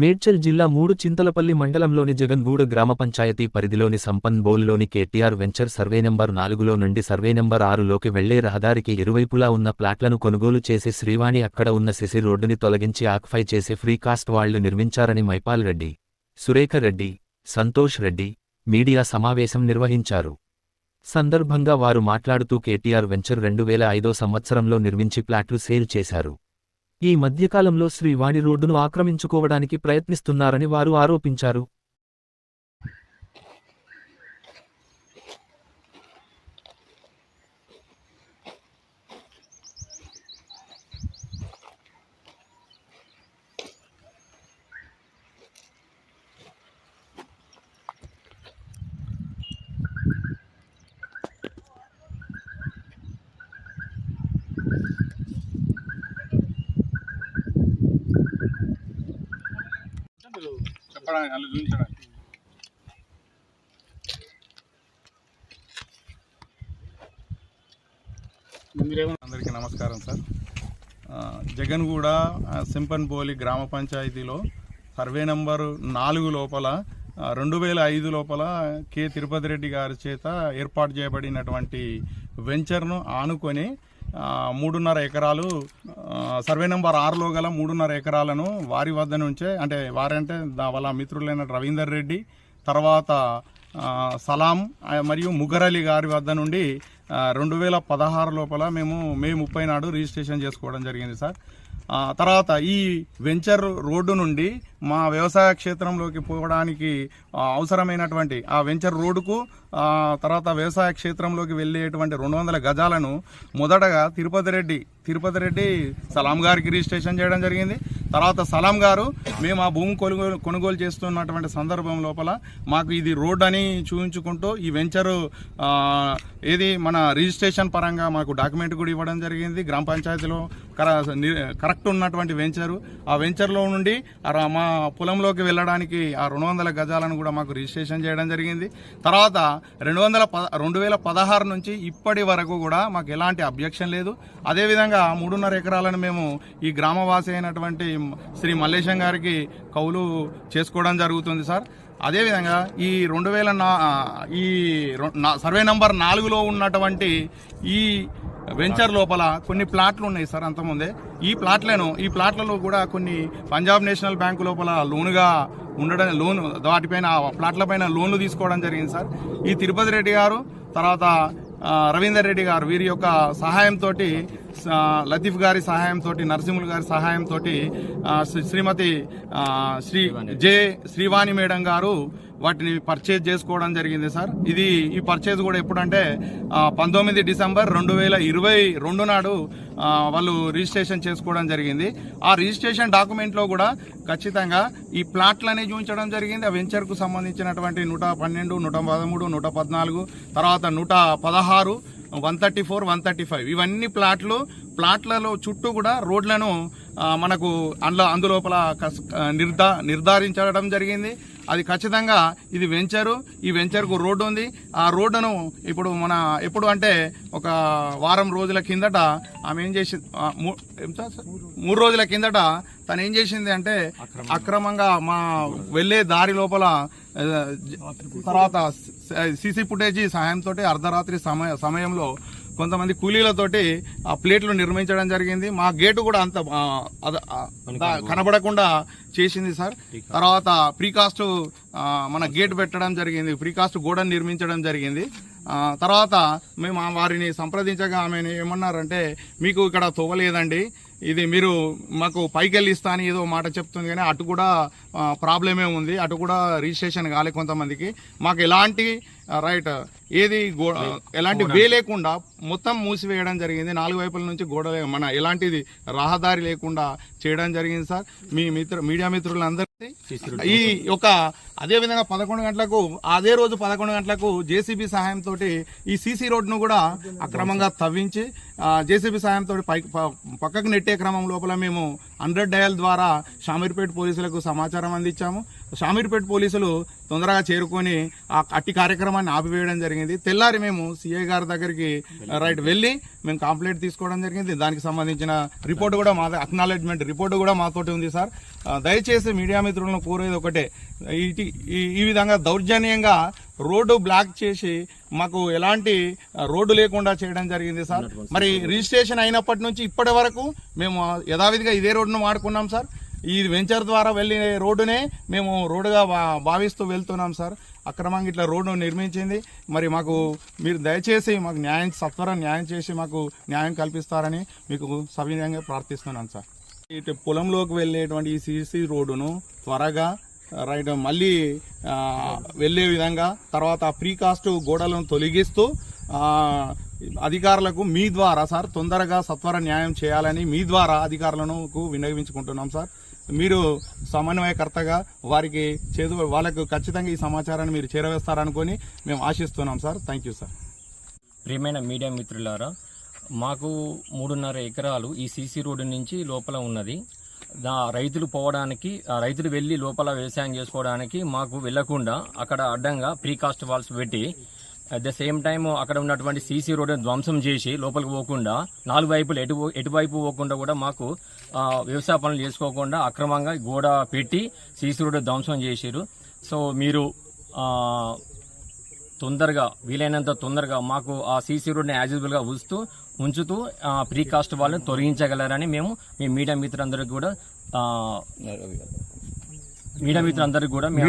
మేడ్చల్ జిల్లా మూడు చింతలపల్లి మండలంలోని జగన్గూడ గ్రామ పంచాయతీ పరిధిలోని సంపన్ బౌల్లోని కేటీఆర్ వెంచర్ సర్వే నెంబర్ నాలుగులో నుండి సర్వే నెంబర్ ఆరులోకి వెళ్ళే రహదారికి ఇరువైపులా ఉన్న ప్లాట్లను కొనుగోలు చేసే శ్రీవాణి అక్కడ ఉన్న సిసి రోడ్డుని తొలగించి ఆక్ఫై చేసే ఫ్రీకాస్ట్ వాళ్ళు నిర్మించారని మైపాల్ రెడ్డి సురేఖ రెడ్డి సంతోష్ రెడ్డి మీడియా సమావేశం నిర్వహించారు. సందర్భంగా వారు మాట్లాడుతూ కేటీఆర్ వెంచర్ రెండు వేల ఐదో సంవత్సరంలో నిర్మించి ప్లాట్లు సేల్ చేశారు. ఈ మధ్యకాలంలో శ్రీవాణి రోడ్డును ఆక్రమించుకోవడానికి ప్రయత్నిస్తున్నారని వారు ఆరోపించారు. చెప్పడానికి అలా చూపించడానికి అందరికీ నమస్కారం సార్. ఆ, జగన్గూడ ఆ, సింపన్పోలి గ్రామ పంచాయతీలో సర్వే నంబరు నాలుగు లోపల రెండు వేల ఐదు లోపల కె తిరుపతి రెడ్డి గారి చేత ఏర్పాటు చేయబడినటువంటి వెంచర్ను ఆనుకొని మూడున్నర ఎకరాలు సర్వే నెంబర్ ఆరులో గల మూడున్నర ఎకరాలను వారి వద్ద నుంచే అంటే వారంటే దా- వాళ్ళ మిత్రులైన రవీందర్ రెడ్డి తర్వాత సలాం మరియు ముగరలి గారి వద్ద నుండి రెండు వేల పదహారు లోపల మేము మే ముప్పై నాడు రిజిస్ట్రేషన్ చేసుకోవడం జరిగింది సార్. తర్వాత ఈ వెంచర్ రోడ్డు నుండి మా వ్యవసాయ క్షేత్రంలోకి పోవడానికి అవసరమైనటువంటి ఆ వెంచర్ రోడ్డుకు తర్వాత వ్యవసాయ క్షేత్రంలోకి వెళ్ళేటువంటి రెండు వందల గజాలను మొదటగా తిరుపతి రెడ్డి తిరుపతి రెడ్డి సలాం గారికి రిజిస్ట్రేషన్ చేయడం జరిగింది. తర్వాత సలాం గారు మేము ఆ భూమి కొనుగోలు కొనుగోలు చేస్తున్నటువంటి సందర్భం లోపల మాకు ఇది రోడ్ అని చూపించుకుంటూ ఈ వెంచరు ఏది మన రిజిస్ట్రేషన్ పరంగా మాకు డాక్యుమెంట్ కూడా ఇవ్వడం జరిగింది. గ్రామ పంచాయతీలో కరెక్ట్ ఉన్నటువంటి వెంచరు. ఆ వెంచర్లో నుండి మా పొలంలోకి వెళ్ళడానికి ఆ రెండు వందల గజాలను కూడా మాకు రిజిస్ట్రేషన్ చేయడం జరిగింది. తర్వాత రెండు వందల పద రెండు వేల పదహారు నుంచి ఇప్పటి వరకు కూడా మాకు ఎలాంటి అబ్జెక్షన్ లేదు. అదేవిధంగా మూడున్నర ఎకరాలను మేము ఈ గ్రామవాసి అయినటువంటి శ్రీ మల్లేశం గారికి కౌలు చేసుకోవడం జరుగుతుంది సార్. అదేవిధంగా ఈ రెండు వేల నా ఈ సర్వే నంబర్ నాలుగులో ఉన్నటువంటి ఈ వెంచర్ లోపల కొన్ని ప్లాట్లు ఉన్నాయి సార్ అంతకుముందే. ఈ ప్లాట్లను ఈ ప్లాట్లలో కూడా కొన్ని పంజాబ్ నేషనల్ బ్యాంకు లోపల లోనుగా ఉండడం లోన్ వాటిపైన ప్లాట్లపైన లోన్లు తీసుకోవడం జరిగింది సార్. ఈ తిరుపతి రెడ్డి గారు తర్వాత రవీందర్ రెడ్డి గారు వీరి యొక్క సహాయంతో లతీఫ్ గారి సహాయంతో నరసింహులు గారి సహాయంతో శ్రీమతి శ్రీ జే శ్రీవాణి మేడం గారు వాటిని పర్చేజ్ చేసుకోవడం జరిగింది సార్. ఇది ఈ పర్చేజ్ కూడా ఎప్పుడంటే పంతొమ్మిది డిసెంబర్ రెండు వేల ఇరవై రెండు నాడు వాళ్ళు రిజిస్ట్రేషన్ చేసుకోవడం జరిగింది. ఆ రిజిస్ట్రేషన్ డాక్యుమెంట్లో కూడా ఖచ్చితంగా ఈ ప్లాట్లని చూపించడం జరిగింది. ఆ వెంచర్కు సంబంధించినటువంటి నూట పన్నెండు నూట పదమూడు నూట పద్నాలుగు తర్వాత నూట పదహారు one thirty four one thirty five. ఇవన్నీ ప్లాట్లు ప్లాట్లలో చుట్టూ కూడా రోడ్లను మనకు అందులో అందులోపల కస్- నిర్ధా నిర్ధారించడం జరిగింది. అది ఖచ్చితంగా ఇది వెంచరు. ఈ వెంచర్కు రోడ్డు ఉంది. ఆ రోడ్డును ఇప్పుడు మన ఎప్పుడు అంటే ఒక వారం రోజుల కిందట ఆమె ఏం చేసి ఆ, మూ- ఏం సార్? మూడు రోజుల కిందట తను ఏం చేసింది అంటే అక్రమంగా. మా వెళ్ళే దారి లోపల తర్వాత సీసీ ఫుటేజీ సహాయంతో అర్ధరాత్రి సమయ సమయంలో కొంతమంది కూలీలతోటి ఆ ప్లేట్లు నిర్మించడం జరిగింది. మా గేటు కూడా అంత కనబడకుండా చేసింది సార్. తర్వాత ప్రీకాస్ట్ మన గేట్ పెట్టడం జరిగింది. ప్రీకాస్ట్ గోడను నిర్మించడం జరిగింది. తర్వాత మేము వారిని సంప్రదించగా ఆమె ఏమన్నారంటే మీకు ఇక్కడ తోవలేదండి. ఇది మీరు మాకు పైకి వెళ్ళి ఇస్తా అని ఏదో మాట చెప్తుంది కానీ అటు కూడా ప్రాబ్లమే ఉంది. అటు కూడా రిజిస్ట్రేషన్ కాలే కొంతమందికి. మాకు ఎలాంటి రైట్ ఏది గో ఎలాంటి వే లేకుండా మొత్తం మూసివేయడం జరిగింది. నాలుగు వైపుల నుంచి గోడ మన ఎలాంటిది రహదారి లేకుండా చేయడం జరిగింది సార్. మీ మిత్ర మీడియా మిత్రులందరూ ఈ యొక్క అదే విధంగా పదకొండు గంటలకు అదే రోజు పదకొండు గంటలకు జేసీబీ సహాయంతో ఈ సీసీ రోడ్ను కూడా అక్రమంగా తవ్వించి జేసీబీ సహాయంతో పక్కకు నెట్టే క్రమం లోపల మేము హండ్రెడ్ డయల్ ద్వారా షామీర్పేట్ పోలీసులకు సమాచారం అందించాము. షామీర్పేట్ పోలీసులు తొందరగా చేరుకొని ఆ అట్టి కార్యక్రమాన్ని ఆపివేయడం జరిగింది. తెల్లారి మేము సిఐ గారి దగ్గరికి రైట్ వెళ్ళి మేము కంప్లైంట్ తీసుకోవడం జరిగింది. దానికి సంబంధించిన రిపోర్ట్ కూడా మా అక్నాలెడ్జ్మెంట్ రిపోర్ట్ కూడా మాతోటి ఉంది సార్. దయచేసి మీడియా మిత్రులను కోరేది ఒకటే. ఈ- ఈ విధంగా దౌర్జన్యంగా రోడ్డు బ్లాక్ చేసి మాకు ఎలాంటి రోడ్డు లేకుండా చేయడం జరిగింది సార్. మరి రిజిస్ట్రేషన్ అయినప్పటి నుంచి ఇప్పటి వరకు మేము యథావిధిగా ఇదే రోడ్డును వాడుకున్నాం సార్. ఈ వెంచర్ ద్వారా వెళ్ళే రోడ్డునే మేము రోడ్డుగా భా- భావిస్తూ వెళ్తున్నాం సార్. అక్రమంగా ఇట్లా రోడ్డు నిర్మించింది. మరి మాకు మీరు దయచేసి మాకు న్యాయం సత్వరం న్యాయం చేసి మాకు న్యాయం కల్పిస్తారని మీకు సవినయంగా ప్రార్థిస్తున్నాను సార్. ఇటు పొలంలోకి వెళ్ళేటువంటి ఈ సిసి రోడ్డును త్వరగా రైట్ మళ్ళీ వెళ్ళే విధంగా తర్వాత ప్రీకాస్ట్ గోడలను తొలగిస్తూ అధికారులకు మీ ద్వారా సార్ తొందరగా సత్వర న్యాయం చేయాలని మీ ద్వారా అధికారులను వినియోగించుకుంటున్నాం సార్. మీరు సమన్వయకర్తగా వారికి చేదు వాళ్ళకు ఖచ్చితంగా ఈ సమాచారాన్ని మీరు చేరవేస్తారనుకొని మేము ఆశిస్తున్నాం సార్. Thank you sir. ప్రియమైన మీడియా మిత్రులారా మాకు మూడున్నర ఎకరాలు ఈ సీసీ రోడ్డు నుంచి లోపల ఉన్నది. దా రైతులు పోవడానికి ఆ రైతులు వెళ్ళి లోపల వ్యవసాయం చేసుకోవడానికి మాకు వెళ్ళకుండా అక్కడ అడ్డంగా ప్రీకాస్ట్ వాల్స్ పెట్టి అట్ ద సేమ్ టైం అక్కడ ఉన్నటువంటి సీసీ రోడ్డు ధ్వంసం చేసి లోపలికి పోకుండా నాలుగు వైపులు ఎటు ఎటువైపు పోకుండా కూడా మాకు వ్యవసాయ పనులు చేసుకోకుండా అక్రమంగా గోడ పెట్టి సీసీ రోడ్డు ధ్వంసం చేశారు సో మీరు తొందరగా వీలైనంత తొందరగా మాకు ఆ సీసీ రోడ్ని యాజిబుల్గా ఉంచుతూ ఉంచుతూ ఆ, ప్రీ కాస్ట్ వాళ్ళని తొలగించగలరని మేము మీ మీడియా మిత్రులందరికీ కూడా మీడియా మిత్రులందరికీ కూడా మేము.